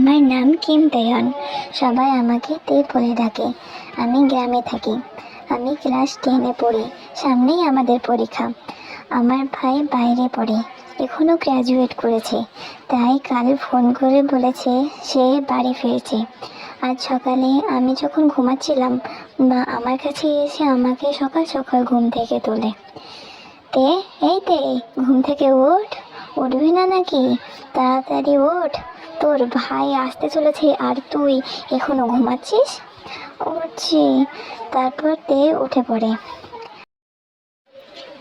আমার নাম কিম তেয়ন সবাই আমাকে তে বলে ডাকে। আমি গ্রামে থাকি। আমি ক্লাস টেনে পড়ি। সামনেই আমাদের পরীক্ষা। আমার ভাই বাইরে পড়ে। এখনও গ্র্যাজুয়েট করেছে। তাই কাল ফোন করে বলেছে সে বাড়ি ফিরছে। আজ সকালে আমি যখন ঘুমাচ্ছিলাম, মা আমার কাছে এসে আমাকে সকাল সকাল ঘুম থেকে তোলে। তে, এই তে, ঘুম থেকে ওঠ। উঠবি না নাকি? তাড়াতাড়ি ওঠ। তোর ভাই আসতে চলেছে আর তুই এখনও ঘুমাচ্ছিস? উঠছি। তারপর তে উঠে পড়ে।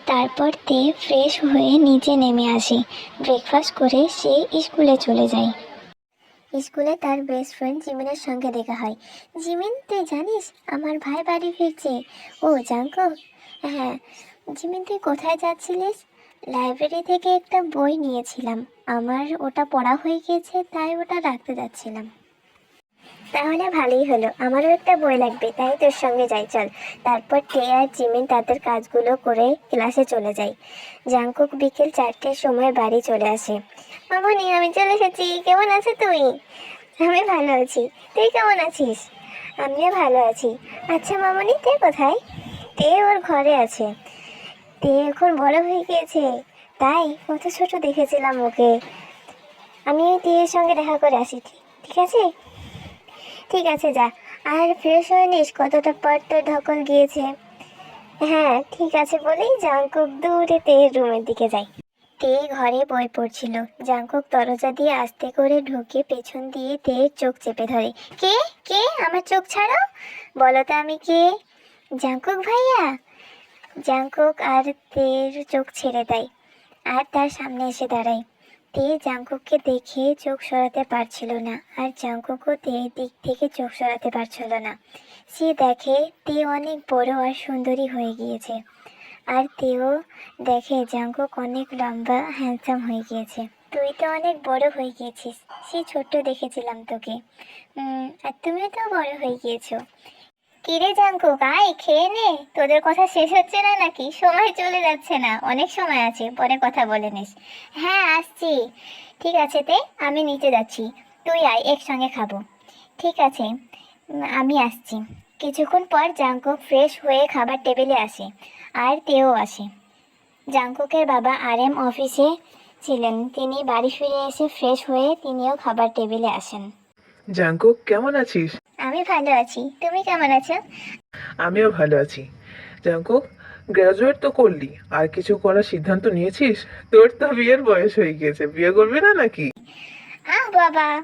তারপর তে ফ্রেশ হয়ে নিচে নেমে আসে। ব্রেকফাস্ট করে সে স্কুলে চলে যায়। স্কুলে তার বেস্ট ফ্রেন্ড জিমিনের সঙ্গে দেখা হয়। জিমিন, তুই জানিস আমার ভাই বাড়ি ফিরছে? ও জাঙ্কো হ্যাঁ। জিমিন, তুই কোথায় যাচ্ছিলিস? লাইব্রেরি থেকে একটা বই নিয়েছিলাম। আমার ওটা পড়া হয়ে গিয়েছে, তাই ওটা রাখতে যাচ্ছিলাম। তাহলে ভালোই হলো, আমারও একটা বই লাগবে, তাই তোর সঙ্গে যাই, চল। তারপর টে আর জিমিন তাদের কাজগুলো করে ক্লাসে চলে যাই জাংকুক বিকেল চারটের সময় বাড়ি চলে আসে। মামনি, আমি চলে এসেছি, কেমন আছো তুই? আমি ভালো আছি, তুই কেমন আছিস? আমিও ভালো আছি। আচ্ছা মামনি, তে কোথায়? তে ওর ঘরে আছে। তে এখন বড় হয়ে গিয়েছে। তাই কত ছোট দেখেছিলাম ওকে। আমি তেয়ের সঙ্গে দেখা করে আসি, ঠিক- আছে? ঠিক আছে, যা। আর ফ্রেশ হয়ে নিস কতটা পর তোর ধকল গিয়েছে হ্যাঁ ঠিক আছে বলেই জাংকুক দূরে তেয়ের রুমের দিকে যাই তে ঘরে বই পড়ছিল? জাংকুক দরজা দিয়ে আস্তে করে ঢুকে পেছন দিয়ে তেয়ের চোখ চেপে ধরে। কে? কে? আমার চোখ ছাড়ো বলো তো আমি কে? জাংকুক ভাইয়া? জাংকুক আর তের চোখ ছেড়ে দেয়, আর তার সামনে এসে দাঁড়ায়। তে জাংকুককে দেখে চোখ সরাতে পারছিল না, আর জাংকুকও তের দিক থেকে চোখ সরাতে পারছিল না। সে দেখে তে অনেক বড় আর সুন্দরী হয়ে গিয়েছে, আর তেও দেখে জাংকুক অনেক লম্বা হ্যান্ডসাম হয়ে গিয়েছে। তুই তো অনেক বড় হয়ে গিয়েছিস, সে ছোট্ট দেখেছিলাম তোকে। আর তুমিও তো বড় হয়ে গিয়েছো। কিরে জাঙ্কুক আয়, খেয়ে নে। তোদের কথা শেষ হচ্ছে না নাকি? সময় চলে যাচ্ছে না। অনেক সময় আছে, পরে কথা বলে নিস। হ্যাঁ আসছি। ঠিক আছে তে, আমি নিচে যাচ্ছি। তুই আয়, একসঙ্গে খাব। ঠিক আছে আমি আসছি। কিছুক্ষণ পর জাঙ্কুক ফ্রেশ হয়ে খাবার টেবিলে আসে, আর তেও আসে। জাঙ্কুকের বাবা আর এম অফিসে ছিলেন। তিনি বাড়ি ফিরে এসে ফ্রেশ হয়ে তিনিও খাবার টেবিলে আসেন। জাঙ্কুক কেমন আছিস? আমি ভালো আছি। তুমি কেমন আছো? আমিও ভালো আছি। জাঙ্কুক গ্রাজুয়েট তো করলি আর কিছু করার সিদ্ধান্ত নিয়েছিস? তোর তো বিয়ের বয়স হয়ে গিয়েছে বিয়ে করবি না নাকি? আহ বাবা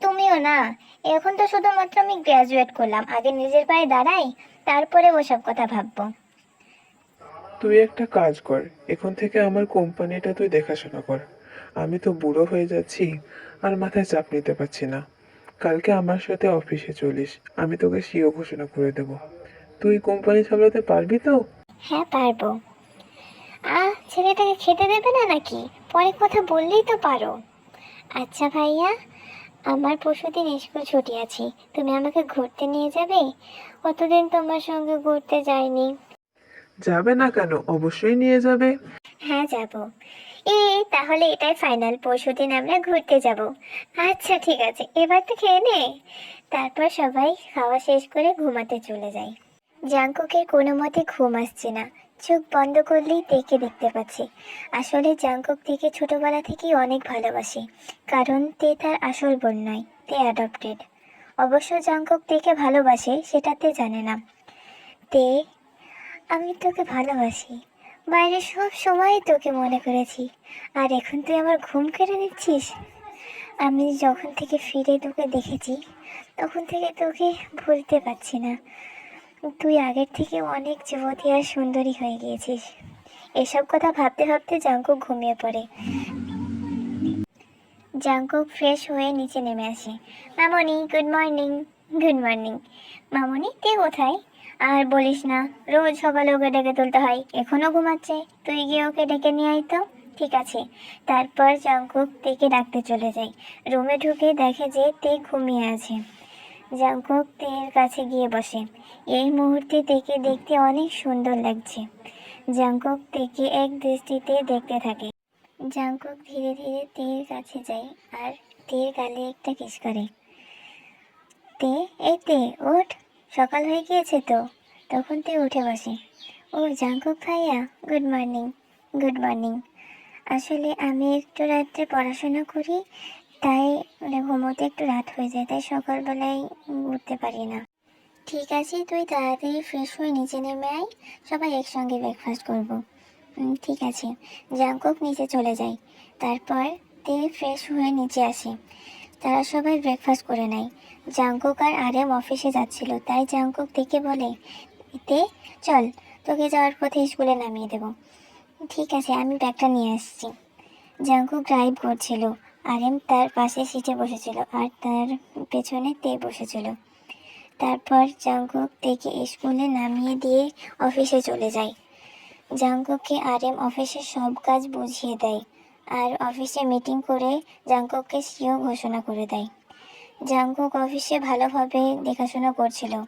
তুমিও না। এখন তো শুধুমাত্র আমি গ্র্যাজুয়েট করলাম। আগে নিজের পায়ে দাঁড়াই তারপরে ওসব কথা ভাববো। তুই একটা কাজ কর এখন থেকে আমার কোম্পানিটা তুই দেখাশোনা কর। আমি তো বুড়ো হয়ে যাচ্ছি আর মাথায় চাপ নিতে পারছি না। কালকে আমার সাথে অফিসে চলিস আমি তোকে সিও ঘোষণা করে দেব। তুই কোম্পানি সামলাতে পারবি তো? হ্যাঁ পারব। আহ ছেলেটাকে খেতে দেবে না নাকি? পরে কথা বললেই তো পারো। আচ্ছা ভাইয়া আমার পরশুদিন স্কুল ছুটি আছে তুমি আমাকে ঘুরতে নিয়ে যাবে? কতদিন তোমার সঙ্গে ঘুরতে যাইনি? যাবে না কেন? অবশ্যই নিয়ে যাবে। হ্যাঁ যাব। এ, তাহলে এটাই ফাইনাল পরশুদিন আমরা ঘুরতে যাব। আচ্ছা ঠিক আছে। এবার তো খেয়ে নে। তারপর সবাই খাওয়া শেষ করে ঘুমাতে চলে যায়। জাংকুকের কোনো মতে ঘুম আসছে না। চোখ বন্ধ করলেই তেকে দেখতে পাচ্ছে। আসলে জাংকুক থেকে ছোটবেলা থেকেই অনেক ভালোবাসে। কারণ তে তার আসল বোন নয়, তে অ্যাডপ্টেড অবশ্য জাংকুক তেকে ভালোবাসে সেটাতে জানে না। তে, আমি তোকে ভালোবাসি। বাইরে সব সময় তোকে মনে করেছি। আর এখন তুই আমার ঘুম কেড়ে নিচ্ছিস? আমি যখন থেকে ফিরে তোকে দেখেছি, তখন থেকে তোকে ভুলতে পারছি না। তুই আগের থেকে অনেক যুবতী আর সুন্দরী হয়ে গিয়েছিস। এসব কথা ভাবতে ভাবতে জাঙ্কুক ঘুমিয়ে পড়ে। জাঙ্কুক ফ্রেশ হয়ে নিচে নেমে আসে। মামনি গুড মর্নিং গুড মর্নিং মামনি তে কোথায়? আর বলিস না, রোজ সকালে ওকে ডেকে তুলতে হয়। এখনও ঘুমাচ্ছে, তুই গিয়ে ওকে ডেকে নিয়ে আয় তো। ঠিক আছে। তারপর জাঙ্কুক তেকে ডাকতে চলে যায়। রুমে ঢুকে দেখে যে তে ঘুমিয়ে আছে। জাঙ্কুক তের কাছে গিয়ে বসে। এই মুহূর্তে তেকে দেখতে অনেক সুন্দর লাগছে। জাঙ্কুক তেকে এক দৃষ্টিতে দেখতে থাকে। জাঙ্কুক ধীরে ধীরে তের কাছে যায় আর তের গালে একটা কিস করে। তে, এই তে, ওঠ। সকাল হয়ে গিয়েছে তো, তখন তুই উঠে বসে। ও জাঙ্কুক ভাইয়া গুড মর্নিং গুড মর্নিং আসলে আমি একটু রাত্রে পড়াশোনা করি, তাই মানে ঘুমোতে একটু রাত হয়ে যায়, তাই সকালবেলায় উঠতে পারি না। ঠিক আছে, তুই তাড়াতাড়ি ফ্রেশ হয়ে নিচে নেমে আয়, সবাই একসঙ্গে ব্রেকফাস্ট করব। ঠিক আছে। জাঙ্কুক নিচে চলে যায়। তারপর তে ফ্রেশ হয়ে নিচে আসে। তারা সবাই ব্রেকফাস্ট করে নেয়। জাঙ্কুক আর আরেম অফিসে যাচ্ছিল, তাই জাঙ্কুক দেখে বলে, তে, চল, তোকে যাওয়ার পথে স্কুলে নামিয়ে দেব। ঠিক আছে, আমি ব্যাগটা নিয়ে আসছি। জাঙ্কুক ড্রাইভ করছিল। আরেম তার পাশে সিটে বসেছিল আর তার পেছনে তে বসেছিল। তারপর জাঙ্কুক তেকে স্কুলে নামিয়ে দিয়ে অফিসে চলে যায়। জাঙ্কুককে আরএম অফিসের সব কাজ বুঝিয়ে দেয়। আর অফিসে মিটিং করে জাঙ্কুককে সিও ঘোষণা করে দেয়। জাঙ্কুক অফিসে ভালোভাবে দেখাশোনা করছিল।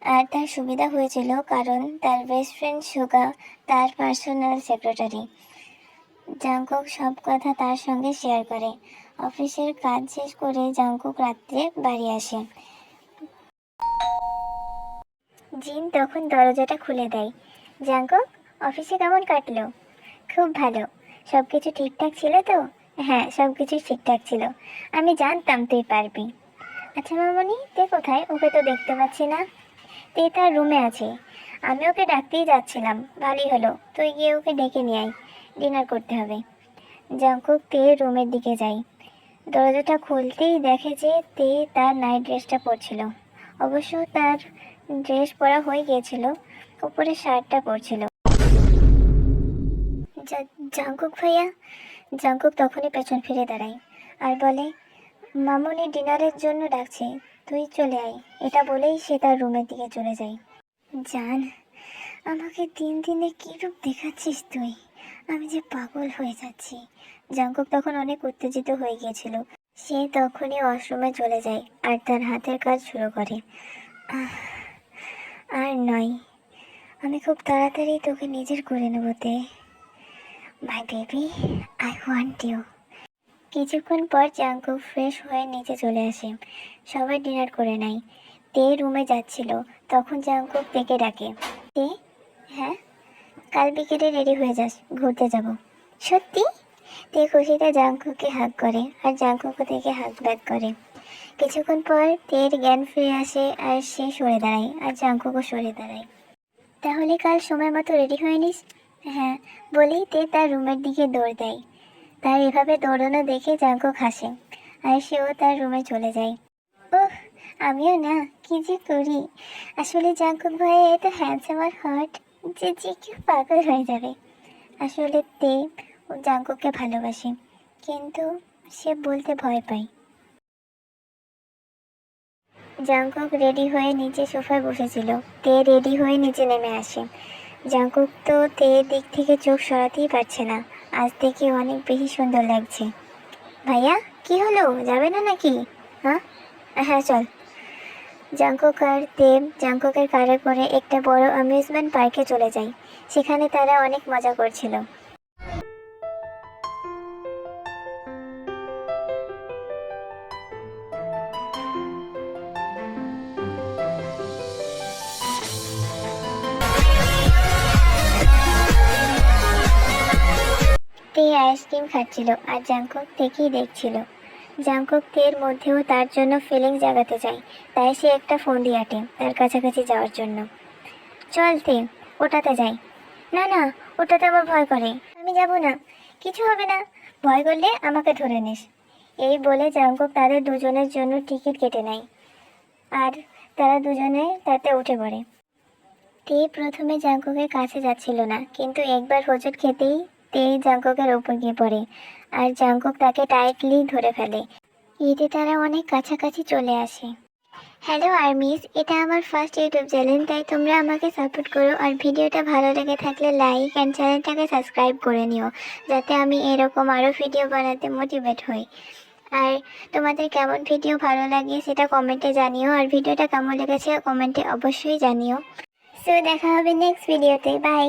আর তার সুবিধা হয়েছিল কারণ তার বেস্ট ফ্রেন্ড সুগা, তার পার্সোনাল সেক্রেটারি জাঙ্কুক সব কথা তার সঙ্গে শেয়ার করে। অফিসের কাজ শেষ করে জাঙ্কুক রাত্রে বাড়ি আসে। জিন তখন দরজাটা খুলে দেয়। জাঙ্কুক অফিসে কেমন কাটলো? খুব ভালো। সব কিছু ঠিকঠাক ছিল তো? হ্যাঁ সব কিছু ঠিকঠাক ছিল। আমি জানতাম তুই পারবি। আচ্ছা মামনি, তুই কোথায়? ওকে তো দেখতে পাচ্ছি না। তুই তার রুমে আছে। আমি ওকে ডাকতেই যাচ্ছিলাম। ভালোই হলো। তুই গিয়ে ওকে ডেকে নিয়ে আয়। ডিনার করতে হবে। জাঙ্কুক তে রুমের দিকে যাই দরজাটা খুলতেই দেখে যে তে তার নাইট ড্রেসটা পরছিল। অবশ্য তার ড্রেস পরা হয়ে গিয়েছিল। উপরে শার্টটা পরছিল। জাঙ্কুক ভাইয়া জাঙ্কুক তখনই পেছন ফিরে দাঁড়ায় আর বলে, মামুনি ডিনারের জন্য ডাকছে, তুই চলে আয়। এটা বলেই সে তার রুমের দিকে চলে যায়। জান, আমাকে দিন দিনে কীরূপ দেখাচ্ছিস তুই? আমি যে পাগল হয়ে যাচ্ছি। জাঙ্কুক তখন অনেক উত্তেজিত হয়ে গিয়েছিল। সে তখনই ওয়াশরুমে চলে যায় আর তার হাতের কাজ শুরু করে। আর নয়, আমি খুব তাড়াতাড়ি তোকে নিজের করে নেব তে। My baby I want you কিছুক্ষণ পর জাঙ্কু ফ্রেশ হয়ে নিচে চলে আসে। সবাই ডিনার করে নেয়। তে রুমে যাচ্ছিল। তখন জাঙ্কুক তেকে ডাকে। তে হ্যাঁ? কাল বিকেলে রেডি হয়ে যাস, ঘুরতে যাব। সত্যি? তে খুশিতে জাঙ্কুকে হাক করে আর জাঙ্কুকে থেকে হাক ব্যাক করে। কিছুক্ষণ পর তের জ্ঞান ফিরে আসে আর সে সরে দাঁড়ায় আর জাঙ্কুকও সরে দাঁড়ায়। তাহলে কাল সময় মতো রেডি হয়ে নিস। হ্যাঁ বলেই তে তার রুমের দিকে দৌড় দেয়। তার এভাবে দৌড়ানো দেখে জাঙ্কুক হাসে আর সেও তার রুমে চলে যায়। ওহ আমিও না, কি যে করি? আসলে জাঙ্কুক ভাই এত হ্যান্ডসাম আর হট যে যে কেউ পাগল হয়ে যাবে। আসলে তে ও জাঙ্কুককে ভালোবাসে, কিন্তু সে বলতে ভয় পায়। জাঙ্কুক রেডি হয়ে নিচে সোফায় বসেছিল। তে রেডি হয়ে নিচে নেমে আসে। জাঙ্কুক তো তে দিক থেকে চোখ সরাতেই পারছে না। আজ থেকে অনেক বেশি সুন্দর লাগছে। ভাইয়া, কি হলো? যাবে না নাকি? হ্যাঁ? হ্যাঁ চল। জাঙ্কুক আর দেব জাঙ্কুকের কারে করে একটা বড় অ্যামিউজমেন্ট পার্কে চলে যায়। সেখানে তারা অনেক মজা করছিল। আইসক্রিম খাচ্ছিল আর জাঙ্কুক থেকেই দেখছিল। জাঙ্কুক তের মধ্যেও তার জন্য ফিলিং জাগাতে চায়, তাই সে একটা ফোন দিয়ে আটে তার কাছাকাছি যাওয়ার জন্য। চল তে, ওটাতে যাই। না না, ওটাতে আমার ভয় করে। আমি যাব না। কিছু হবে না। ভয় করলে আমাকে ধরে নিস। এই বলে জাঙ্কুক তাদের দুজনের জন্য টিকিট কেটে নেয় আর তারা দুজনে তাতে উঠে পড়ে। তে প্রথমে জাঙ্কুকের কাছে যাচ্ছিল না, কিন্তু একবার হোঁচট খেতেই তে জাঙ্কুকের ওপর গিয়ে পড়ে আর জাঙ্কুক তাকে টাইটলি ধরে ফেলে। এতে তারা অনেক কাছাকাছি চলে আসে। হ্যালো আর্মিস এটা আমার ফার্স্ট ইউটিউব চ্যানেল তাই তোমরা আমাকে সাপোর্ট করো আর ভিডিওটা ভালো লেগে থাকলে লাইক অ্যান্ড চ্যানেলটাকে সাবস্ক্রাইব করে নিও, যাতে আমি এরকম আরও ভিডিও বানাতে মোটিভেট হই। আর তোমাদের কেমন ভিডিও ভালো লাগে সেটা কমেন্টে জানিও, আর ভিডিওটা কেমন লেগেছে কমেন্টে অবশ্যই জানিও। সো দেখা হবে নেক্সট ভিডিওতে বাই